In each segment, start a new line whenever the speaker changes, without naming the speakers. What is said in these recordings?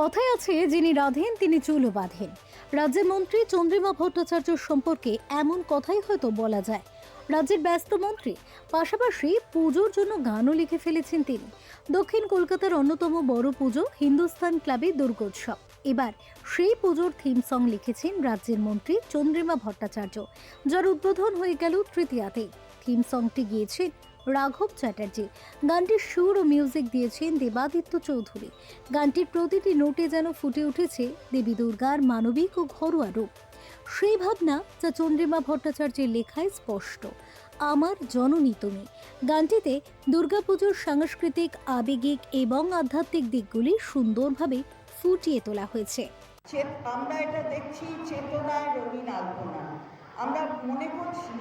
কথায় আছে যিনি রাধেন, তিনি চুলও বাঁধেন। রাজ্যের মন্ত্রী চন্দ্রিমা ভট্টাচার্য সম্পর্কে এমন কথাই হয়তো বলা যায়। রাজ্যের ব্যস্ত মন্ত্রী, পাশাপাশি পুজোর জন্য গানও লিখে ফেলেছেন তিনি। দক্ষিণ কলকাতার অন্যতম বড় পুজো হিন্দুস্তান ক্লাবে দুর্গোৎসব। এবার সেই পুজোর থিম সং লিখেছেন রাজ্যের মন্ত্রী চন্দ্রিমা ভট্টাচার্য, যার উদ্বোধন হয়ে গেল তৃতীয়াতে থিম সংটি গিয়েছেন রাঘব চ্যাটার্জি। গানটির সুর ও মিউজিক দিয়েছেন দেবাদিত্য চৌধুরী। গানটির প্রতিটি নোটে যেন ফুটে উঠেছে দেবী দুর্গার মানবিক ও ঘরোয়া রূপ। সেই ভাবনা যা চন্দ্রিমা ভট্টাচার্যের লেখায় স্পষ্ট। আমার জননী তুমি। গানটিতে দুর্গাপুজোর সাংস্কৃতিক, আবেগিক এবং আধ্যাত্মিক দিকগুলি সুন্দরভাবে ফুটিয়ে তোলা হয়েছে।
আমরা এটা দেখছি চেতনায় রঙিন আলপনা। আমরা মনে করছি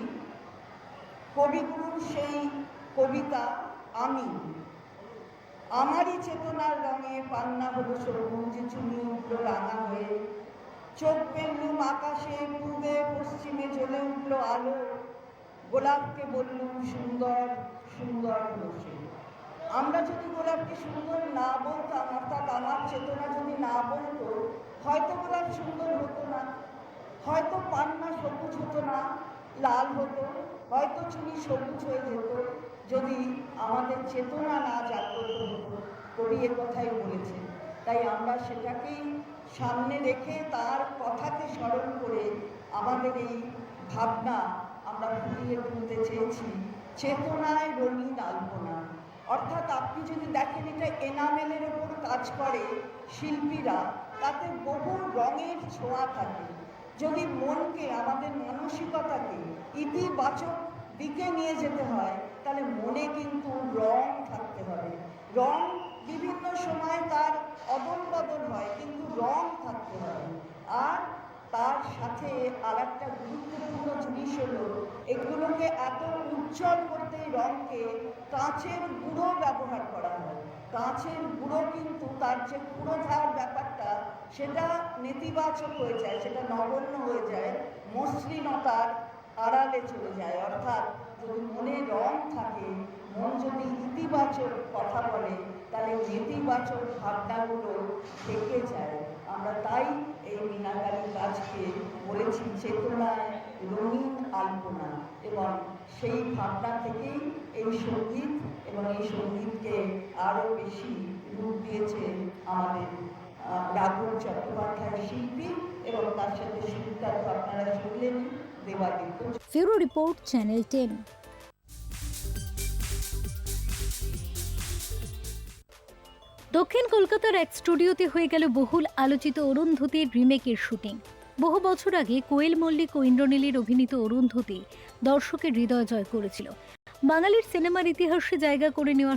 কবিগুরুর সেই কবিতা, আমি। আমারই চেতনার রঙে পান্না হলো সবুজ চুনি উঠল রাঙা হয়ে। চোখ পেললুম আকাশে, পূবে পশ্চিমে জ্বলে উঠল আলো। গোলাপকে বললুম সুন্দর সুন্দর হলো সে আমরা যদি গোলাপকে সুন্দর না বলতাম, অর্থাৎ আমার চেতনা যদি না বলতো, হয়তো গোলাপ সুন্দর হতো না। হয়তো পান্না সবুজ হতো না, লাল হতো, হয়তো চুনি সবুজ হয়ে যেত। যদি আমাদের চেতনা না জাগ্রত হতো, কবি এ কথাই বলেছে তাই আমরা সেটাকেই সামনে রেখে তার কথাকে স্মরণ করে আমাদের এই ভাবনা আমরা ফুটিয়ে তুলতে চেয়েছি। চেতনায় রঙিন আলপনা। অর্থাৎ আপনি যদি দেখেন এটা এনামেলের ওপর কাজ করে শিল্পীরা, তাতে বহু রঙের ছোঁয়া থাকে। যদি মনকে, আমাদের মানসিকতাকে ইতিবাচক দিকে নিয়ে যেতে হয়, তাহলে মনে কিন্তু রং থাকতে হবে। রং বিভিন্ন সময় তার অদল বদল হয়, কিন্তু রং থাকতে হবে। আর তার সাথে আর একটা গুরুত্বপূর্ণ জিনিস হলো, এগুলোকে এত উজ্জ্বল করতে রঙকে কাঁচের গুঁড়ো ব্যবহার করা হয়। কাঁচের গুঁড়ো কিন্তু তার যে পুরোধার ব্যাপারটা, সেটা নেতিবাচক হয়ে যায়, সেটা নগণ্য হয়ে যায়, মসৃণতার আড়ালে চলে যায়। অর্থাৎ যদি মনে রং থাকে, মন যদি ইতিবাচক কথা বলে, তাহলে নেতিবাচক ভাবনাগুলো থেকে যায়। আমরা তাই এই মিনাকারী কাজকে বলেছি চেতনায় রঙিন আলপনা এবং সেই ভাবনা থেকেই এই সংগীত এবং এই সঙ্গীতকে আরও বেশি রূপ দিয়েছে আমাদের রাঘব চট্টোপাধ্যায় শিল্পী এবং তার সাথে তো আপনারা শুনলেন
ফিউরো রিপোর্ট চ্যানেল টেন দক্ষিণ কলকাতার এক স্টুডিওতে হয়ে গেল বহুল আলোচিত অরুন্ধতির রিমেকের শুটিং। বহু বছর আগে কোয়েল মল্লিক ও ইন্দ্রনীলের অভিনীত অরুন্ধতি দর্শকের হৃদয় জয় করেছিল। বাঙালির সিনেমার ইতিহাসে জায়গা করে নেওয়া